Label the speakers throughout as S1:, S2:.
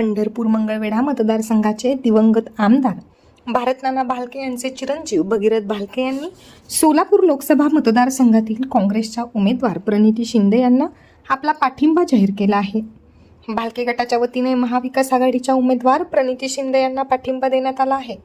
S1: पंढरपूर मंगळवेढा मतदारसंघाचे दिवंगत आमदार. भारतनाना भालके यांचे चिरंजीव भगीरथ भालके यांनी सोलापूर लोकसभा मतदारसंघातील काँग्रेसच्या उमेदवार प्रणिती शिंदे यांना आपला पाठिंबा जाहीर केला आहे. भालके गटाच्या वतीने महाविकास आघाडीच्या उमेदवार प्रणिती शिंदे यांना पाठिंबा देण्यात आला आहे.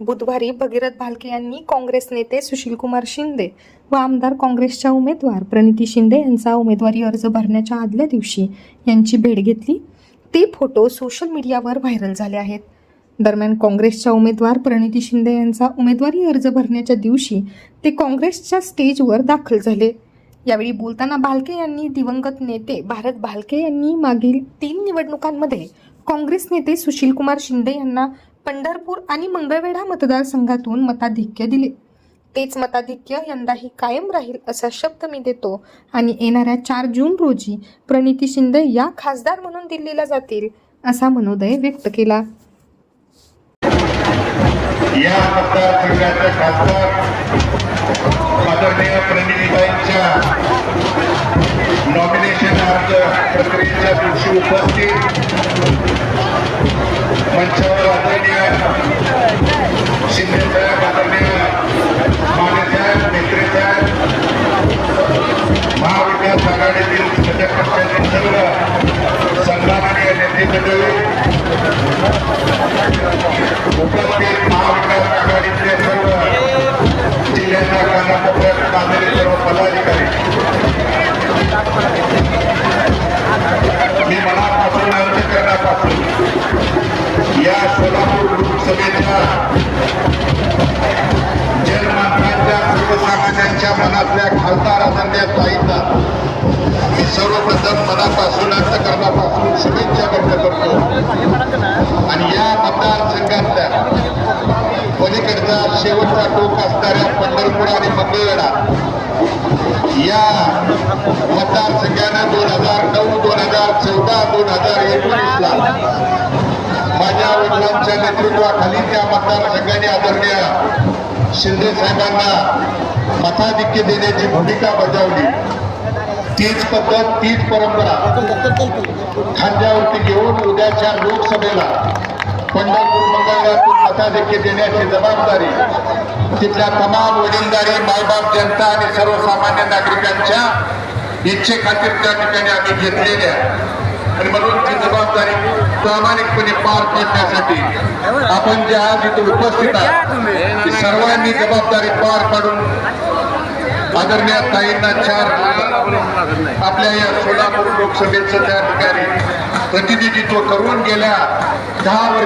S1: बुधवारी भगीरथ भालके यांनी काँग्रेस नेते सुशीलकुमार शिंदे व आमदार काँग्रेसच्या उमेदवार प्रणिती शिंदे यांचा उमेदवारी अर्ज भरण्याच्या आदल्या दिवशी यांची भेट घेतली. ते फोटो सोशल मीडियावर व्हायरल झाले आहेत. दरम्यान काँग्रेसच्या उमेदवार प्रणिती शिंदे यांचा उमेदवारी अर्ज भरण्याच्या दिवशी ते काँग्रेसच्या स्टेजवर दाखल झाले. यावेळी बोलताना भालके यांनी दिवंगत नेते भारत भालके यांनी मागील तीन निवडणुकांमध्ये काँग्रेस नेते सुशीलकुमार शिंदे यांना पंढरपूर आणि मंगळवेढा मतदारसंघातून मताधिक्य दिले. तेच मताधिक्य यंदाही कायम राहील असा शब्द मी देतो. आणि येणाऱ्या चार जून रोजी प्रणिती शिंदे या खासदार म्हणून दिल्लीला जातील असा मनोदय व्यक्त केला.
S2: या मतदारसंघाच्या खासदार आदरणीय प्रणितीताईंच्या नॉमिनेशन अर्ज प्रक्रियेच्या दिवशी उपस्थित पदाधिकारी. मी मनापासून करण्यापासून या सोलापूर लोकसभेच्या जनमानसांच्या सर्वसामान्यांच्या मनातल्या खासदार आदरणीय ताईंना मी सर्वप्रथम मनापासून अंतकरणापासून शुभेच्छा व्यक्त करतो. आणि या मतदारसंघातल्या पलीकडचा शेवटचा टोक असणाऱ्या पंढरपूर आणि मंगळवेढा या मतदारसंघानं दोन हजार नऊ दोन हजार चौदा दोन हजार एकोणीसला माझ्या वडिलांच्या नेतृत्वाखाली त्या मतदारसंघाने आदरणीय शिंदे साहेबांना मताधिक्य देण्याची भूमिका बजावली. तीच पद्धत तीच परंपरा खांद्यावरती घेऊन उद्याच्या लोकसभेला पंढरपूर मंगळातून मताधिक्य देण्याची जबाबदारी तिथल्या तमाम वडीलदारी मायबाप जनता आणि सर्वसामान्य नागरिकांच्या इच्छेखातीर त्या ठिकाणी आम्ही घेतलेल्या आणि म्हणून ती जबाबदारी प्रामाणिकपणे पार पाडण्यासाठी आपण जे आज इथे उपस्थित आहात सर्वांनी जबाबदारी पार पाडून आदरणीय ताईंना चार आपल्या या सोलापूर लोकसभेचं त्या ठिकाणी प्रतिनिधित्व करून गेल्या दहा वर्ष